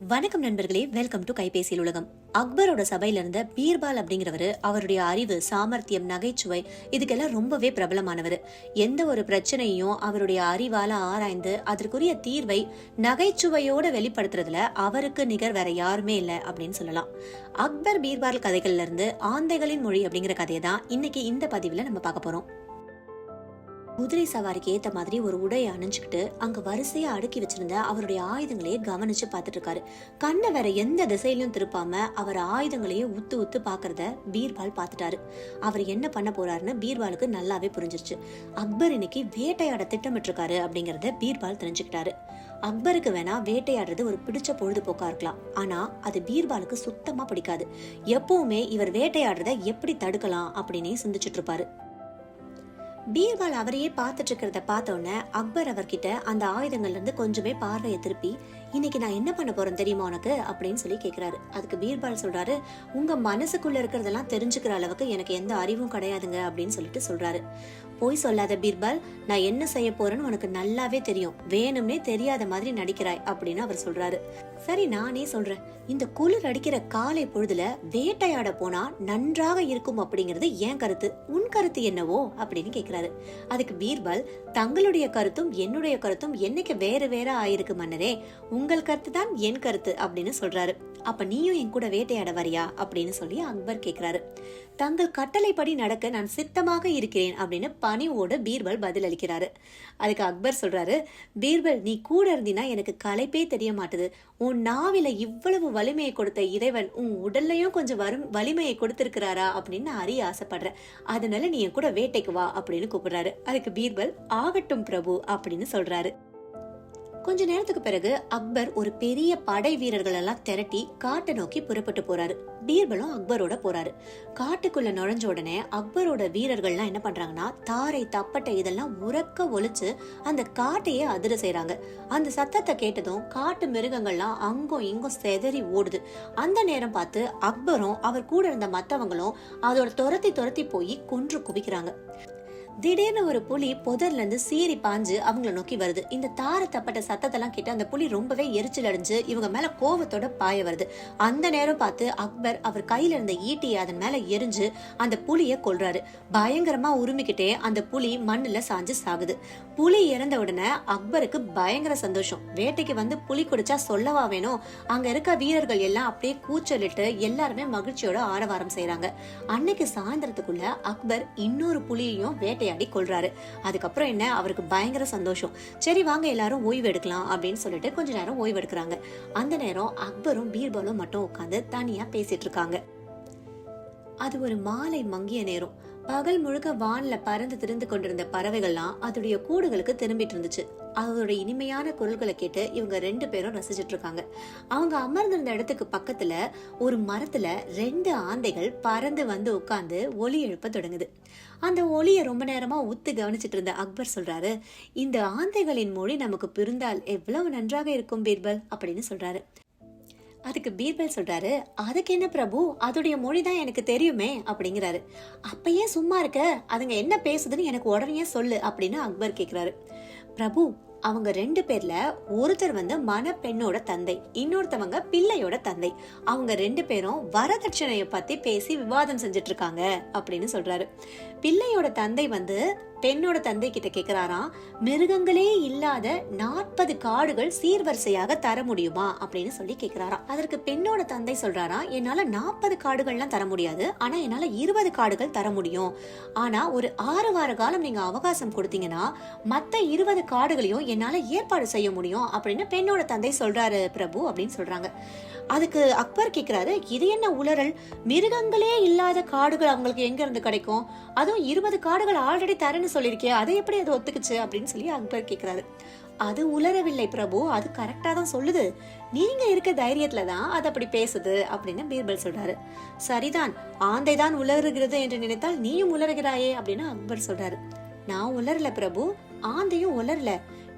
வணக்கம் நண்பர்களே welcome to கைபேசியில் உலகம். அக்பரோட சபையில இருந்த பீர்பால் அப்படிங்கிறவரு அவருடைய அறிவு சாமர்த்தியம் நகைச்சுவை இதுக்கெல்லாம் ரொம்பவே பிரபலமானவர். எந்த ஒரு பிரச்சனையும் அவருடைய அறிவால ஆராய்ந்து அதற்குரிய தீர்வை நகைச்சுவையோட வெளிப்படுத்துறதுல அவருக்கு நிகர் வேற யாருமே இல்லை அப்படின்னு சொல்லலாம். அக்பர் பீர்பால் கதைகள்ல இருந்து ஆந்தைகளின் மொழி அப்படிங்கிற கதையை தான் இன்னைக்கு இந்த பதிவுல நம்ம பார்க்க போறோம். குதிரை சவாரிக்கு ஏத்த மாதிரி ஒரு உடையை அணிஞ்சுக்கிட்டு அங்க வரிசையா அடுக்கி வச்சிருந்த அவருடைய ஆயுதங்களையே கவனிச்சு பார்த்துட்டு இருக்காரு. கண்ணை வேற எந்த திசையிலும் திருப்பாம அவர் ஆயுதங்களையே உத்து உத்து பாக்குறத பீர்பால் பார்த்துட்டாரு. அவர் என்ன பண்ண போறாருன்னு பீர்பாலுக்கு நல்லாவே புரிஞ்சிருச்சு. அக்பர் இன்னைக்கு வேட்டையாட திட்டமிட்டிருக்காரு அப்படிங்கறத பீர்பால் தெரிஞ்சுக்கிட்டாரு. அக்பருக்கு வேணா வேட்டையாடுறது ஒரு பிடிச்ச பொழுதுபோக்கா இருக்கலாம். ஆனா அது பீர்பாலுக்கு சுத்தமா பிடிக்காது. எப்பவுமே இவர் வேட்டையாடுறத எப்படி தடுக்கலாம் அப்படின்னே சிந்திச்சுட்டு இருப்பாரு. பீர்பால் அவரையே பார்த்துட்டு இருக்கிறத பார்த்த அக்பர் அவர்கிட்ட அந்த ஆயுதங்கள்ல இருந்து கொஞ்சமே பார்வையை திருப்பி இன்னைக்கு நான் என்ன பண்ண போறேன் தெரியுமா உனக்கு? அப்படின்னு சொல்லி கேக்குறாரு. அதுக்கு பீர்பால் சொல்றாரு உங்க மனசுக்குள்ள இருக்கிறதெல்லாம் தெரிஞ்சுக்கிற அளவுக்கு எனக்கு எந்த அறிவும் கிடையாதுங்க அப்படின்னு சொல்லிட்டு சொல்றாரு. போய் சொல்லாத பீர்பால் நான் என்ன செய்ய போறேன்னு உனக்கு நல்லாவே தெரியும். வேணும்னே தெரியாத மாதிரி நடிக்கிறாய் அப்படின்னு அவர் சொல்றாரு. சரி நானே சொல்றேன். இந்த குளிர் அடிக்கிற காலை பொழுதுல வேட்டையாட போனா நன்றாக இருக்கும் அப்படிங்கிறது என் கருத்து. உன் கருத்து என்னவோ? அப்படின்னு கேக்குறாரு. அதுக்கு பீர்பல் தங்களுடைய கருத்தும் என்னுடைய கருத்தும் என்னைக்கு வேற வேற ஆயிருக்கு மன்னரே? உங்கள் கருத்து தான் என் கருத்து அப்படின்னு சொல்றாரு. அப்ப நீயும் என் கூட வேட்டையாட வரியா? அப்படின்னு சொல்லி அக்பர் கேக்குறாரு. தங்கள் கட்டளைப்படி நடக்க நான் சித்தமாக இருக்கிறேன் அப்படின்னு பணிவோட பீர்பல் பதில் அளிக்கிறாரு அதுக்கு அக்பர் சொல்றாரு பீர்பல் நீ கூட இருந்தினா எனக்கு களைப்பே தெரிய மாட்டுது. உன் நாவில இவ்வளவு வலிமையை கொடுத்த இறைவன் உன் உடல்லையும் கொஞ்சம் வரும் வலிமையை கொடுத்திருக்கிறாரா அப்படின்னு நான் அறிய ஆசைப்படுறேன். அதனால நீ என் கூட வேட்டைக்கு வா அப்படின்னு கூப்பிடுறாரு. அதுக்கு பீர்பல் ஆகட்டும் பிரபு அப்படின்னு சொல்றாரு. கொஞ்ச நேரத்துக்கு பிறகு அக்பர் ஒரு பெரிய படை வீரர்கள் எல்லாம் திரட்டி காட்டை நோக்கி புறப்பட்டு போறாரு. பீர்பலும் அக்பரோட போறாரு. காட்டுக்குள்ள நுழைஞ்ச உடனே அக்பரோட வீரர்கள்லாம் என்ன பண்றாங்கன்னா தாரை தப்பட்டை இதெல்லாம் உறக்க ஒழிச்சு அந்த காட்டையே அதிர செய்யறாங்க அந்த சத்தத்தை கேட்டதும் காட்டு மிருகங்கள்லாம் அங்கும் இங்கும் செதறி ஓடுது. அந்த நேரம் பார்த்து அக்பரும் அவர் கூட இருந்த மத்தவங்களும் அதோட துரத்தி துரத்தி போய் கொன்று குவிக்கிறாங்க. திடீர்னு ஒரு புலி புதர்ல இருந்து சீறி பாஞ்சு அவங்கள நோக்கி வருது. இந்த தார தப்பட்ட சத்தத்தெல்லாம் கேட்டு அந்த புலி ரொம்பவே எரிச்சல் அடைஞ்சு இவங்க மேல கோவத்தோட பாய வருது. அந்த நேரம் பார்த்து அக்பர் அவர் கையில இருந்த ஈட்டியை அதன் மேல எரிஞ்சு அந்த புலிய கொள்றாரு பயங்கரமா உருமிக்கிட்டே அந்த புலி மண்ணுல சாஞ்சு சாகுது. புலி இறந்த உடனே அக்பருக்கு பயங்கர சந்தோஷம். வேட்டைக்கு வந்து புலி குடிச்சா சொல்லவா வேணும் அங்க இருக்க வீரர்கள் எல்லாம் அப்படியே கூச்சலிட்டு எல்லாருமே மகிழ்ச்சியோட ஆரவாரம் செய்யறாங்க அன்னைக்கு சாயந்தரத்துக்குள்ள அக்பர் இன்னொரு புலியையும் வேட்டையாடி கொள்றாரு. அதுக்கப்புறம் என்ன? அவருக்கு பயங்கர சந்தோஷம். சரி வாங்க எல்லாரும் ஓய்வு எடுக்கலாம் அப்படின்னு சொல்லிட்டு கொஞ்ச நேரம் ஓய்வு எடுக்கிறாங்க. அந்த நேரம் அக்பரும் பீர்பலும் மட்டும் உட்காந்து தனியா பேசிட்டு இருக்காங்க. அது ஒரு மாலை மங்கிய நேரம். பகல் முழுக்க வான்ல பறந்து திரிந்து கொண்டிருந்த பறவைகள்லாம் அதோடைய கூடுகளுக்கு திரும்பிட்டு இருந்துச்சு. அதோட இனிமையான குரல்களை கேட்டு இவங்க ரெண்டு பேரும் ரசிச்சிட்டு இருக்காங்க அவங்க அமர்ந்திருந்த இடத்துக்கு பக்கத்துல ஒரு மரத்துல ரெண்டு ஆந்தைகள் பறந்து வந்து உட்காந்து ஒலி எழுப்ப தொடங்குது. அந்த ஒலியை ரொம்ப நேரமா உத்து கவனிச்சிட்டு இருந்த அக்பர் சொல்றாரு இந்த ஆந்தைகளின் மொழி நமக்கு பிரிந்தால் எவ்வளவு நன்றாக இருக்கும் பீர்பல் அப்படின்னு சொல்றாரு. அதுக்கு பீர்பல் சொல்றாரு அதுக்கு என்ன பிரபு? அதோடைய மொழி தான் எனக்கு தெரியுமே அப்படிங்கிறாரு. அப்பயே சும்மா இருக்க? அதுங்க என்ன பேசுதுன்னு எனக்கு உடனே சொல்லு அப்படின்னு அக்பர் கேக்குறாரு. பிரபு அவங்க ரெண்டு பேர்ல ஒருத்தர் வந்து மணப்பெண்ணோட தந்தை இன்னொருத்தவங்க பிள்ளையோட தந்தை. அவங்க ரெண்டு பேரும் வரதட்சணையை பத்தி பேசி விவாதம் செஞ்சுட்டு இருக்காங்க அப்படின்னு சொல்றாரு. பிள்ளையோட தந்தை வந்து பெண்ணோட தந்தை கிட்ட கேக்குறாராம் மிருகங்களே இல்லாத நாற்பது காடுகள் சீர்வரிசையாக தர முடியுமா அப்படின்னு சொல்லி கேக்குறாராம். அதற்கு பெண்ணோட தந்தை சொல்றாராம் என்னால நாற்பது காடுகள்லாம் தர முடியாது ஆனா என்னால இருபது காடுகள் தர முடியும். ஆனா ஒரு ஆறு வார காலம் நீங்க அவகாசம் கொடுத்தீங்கன்னா மத்த இருபது காடுகளையும் என்னால ஏற்பாடு செய்ய முடியும் அப்படின்னு பெண்ணோட தந்தை சொல்றாரு பிரபு அப்படின்னு சொல்றாங்க. அதுக்கு அக்பர் கேக்குறாரு இது என்ன உளறல்? மிருகங்களே இல்லாத காடுகள் அவங்களுக்கு எங்க இருந்து கிடைக்கும் அதுவும் இருபது காடுகள் ஆல்ரெடி தரேன்னு சொல்லியிருக்கே அதை எப்படி அது ஒத்துக்குச்சு அப்படின்னு சொல்லி அக்பர் கேட்குறாரு அது உலரவில்லை பிரபு அது கரெக்டா தான் சொல்லுது. நீங்க இருக்க தைரியத்துல தான் அது அப்படி பேசுது அப்படின்னு பீர்பல் சொல்றாரு. சரிதான் ஆந்தை தான் உலருகிறது என்று நினைத்தால் நீயும் உலருகிறாயே அப்படின்னு அக்பர் சொல்றாரு. நான் உலரல பிரபு ஆந்தையும் உலரல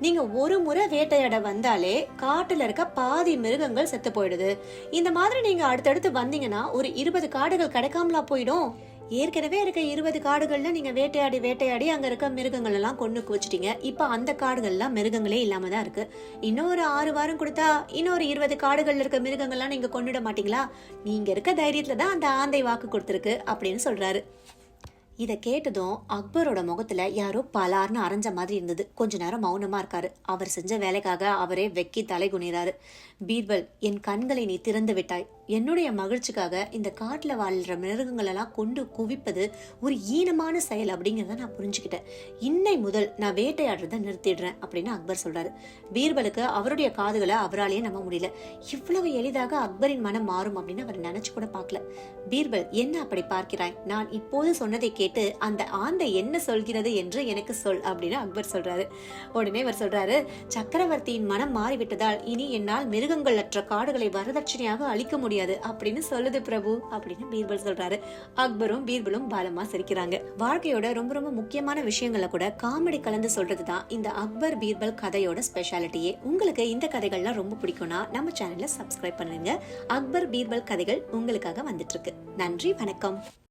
நீங்க ஒரு முறை வேட்டையாட வந்தாலே காட்டுல இருக்க பாதி மிருகங்கள் செத்து போயிடுது. இந்த மாதிரி நீங்க அடுத்தடுத்து வந்தீங்கன்னா ஒரு இருபது காடுகள் கிடைக்காமலா போயிடும். ஏற்கனவே இருக்க இருபது காடுகள்ல நீங்க வேட்டையாடி வேட்டையாடி அங்க இருக்க மிருகங்கள் எல்லாம் கொண்டு குவிச்சிட்டீங்க இப்ப அந்த காடுகள்லாம் மிருகங்களே இல்லாம தான் இருக்கு. இன்னும் ஒரு ஆறு வாரம் கொடுத்தா இன்னொரு இருபது காடுகள்ல இருக்க மிருகங்கள்லாம் நீங்க கொண்டுட மாட்டீங்களா? நீங்க இருக்க தைரியத்துல தான் அந்த ஆந்தை வாக்கு கொடுத்துருக்கு அப்படின்னு சொல்றாரு. இதை கேட்டதும் அக்பரோட முகத்துல யாரோ பலார்னு அரைஞ்ச மாதிரி இருந்தது. கொஞ்ச நேரம் மௌனமா இருக்காரு. அவர் செஞ்ச வேலைக்காக அவரே வெக்கி தலை குனிறாரு. பீர்பல் என் கண்களை நீ திறந்து விட்டாய். என்னுடைய மகிழ்ச்சிக்காக இந்த காட்டில் வாழ்ற மிருகங்கள் எல்லாம் கொண்டு குவிப்பது ஒரு ஈனமான செயல் அப்படிங்கிறத நான் புரிஞ்சுக்கிட்டேன். இன்னை முதல் நான் வேட்டையாடுறதை நிறுத்திடுறேன் அப்படின்னு அக்பர் சொல்றாரு. பீர்பலுக்கு அவருடைய காதுகளை அவராலேயே நம்ப முடியல. இவ்வளவு எளிதாக அக்பரின் மனம் மாறும் அப்படின்னு அவர் நினைச்சு கூட பார்க்கல. பீர்பல் என்ன அப்படி பார்க்கிறாய்? நான் இப்போது சொன்னதை கே கேட்டு அந்த ஆந்தை என்ன சொல்கிறது என்று எனக்கு சொல் அப்படின்னு அக்பர் சொல்றாரு. உடனே அவர் சொல்றாரு சக்கரவர்த்தியின் மனம் மாறிவிட்டதால் இனி என்னால் மிருகங்கள் அற்ற காடுகளை வரதட்சணையாக அழிக்க முடியாது அப்படின்னு சொல்லுது பிரபு அப்படின்னு பீர்பல் சொல்றாரு. அக்பரும் பீர்பலும் பாலமா சிரிக்கிறாங்க. வாழ்க்கையோட ரொம்ப ரொம்ப முக்கியமான விஷயங்களை கூட காமெடி கலந்து சொல்றதுதான் இந்த அக்பர் பீர்பல் கதையோட ஸ்பெஷாலிட்டியே உங்களுக்கு இந்த கதைகள்லாம் ரொம்ப பிடிக்கும்னா நம்ம சேனலை சப்ஸ்கிரைப் பண்ணுங்க. அக்பர் பீர்பல் கதைகள் உங்களுக்காக வந்துட்டு இருக்கு. நன்றி வணக்கம்.